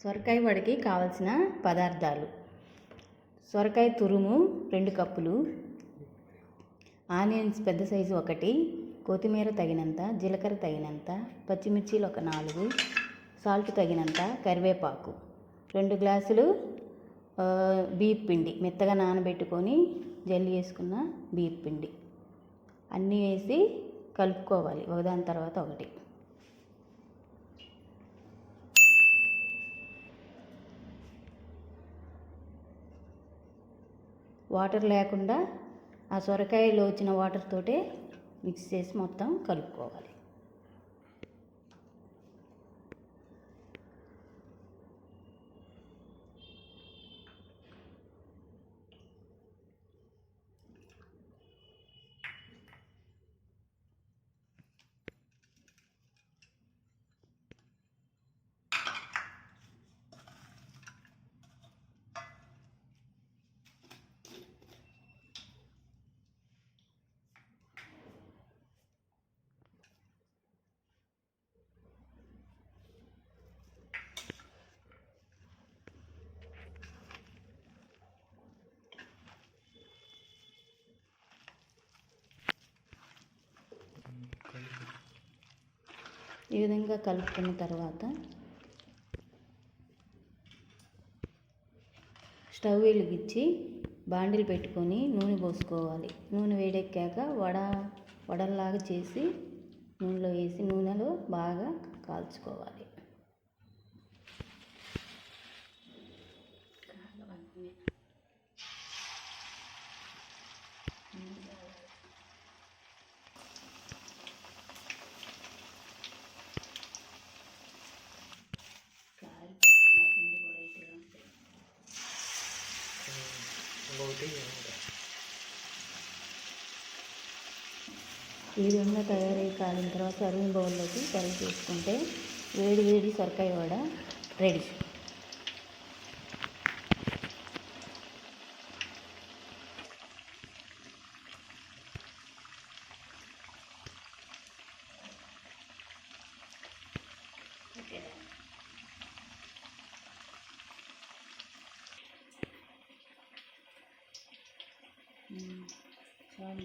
సొరకాయ వడికి కావలసిన పదార్థాలు. సొరకాయ తురుము రెండు కప్పులు. ఆనియన్స్ పెద్ద సైజు ఒకటి. కొత్తిమీర తగినంత జీలకర్ర తగినంత పచ్చిమిర్చీలు ఒక నాలుగు సాల్ట్ తగినంత కరివేపాకు రెండు గ్లాసులు బీప్ పిండి మెత్తగా నానబెట్టుకొని జల్లి వేసుకున్న బీప్ పిండి. అన్నీ వేసి కలుపుకోవాలి. ఒకదాని తర్వాత ఒకటి. వాటర్ లేకుండా ఆ సొరకాయలో వచ్చిన వాటర్ తోటే మిక్స్ చేసి మొత్తం కలుపుకోవాలి. ఈ విధంగా కలుపుకున్న తర్వాత స్టవ్ వెలిగించి బాండిలు పెట్టుకొని నూనె పోసుకోవాలి. నూనె వేడెక్కాక వడ వడల్లాగా చేసి నూనెలో వేసి నూనెలో బాగా కాల్చుకోవాలి. ఇంకొకటి ఈ విధంగా తయారై కాలిన తర్వాత సర్వింగ్ బౌల్లోకి సర్వ్ చేసుకుంటే వేడి వేడి సొరకాయ వడ రెడీ. 嗯吃完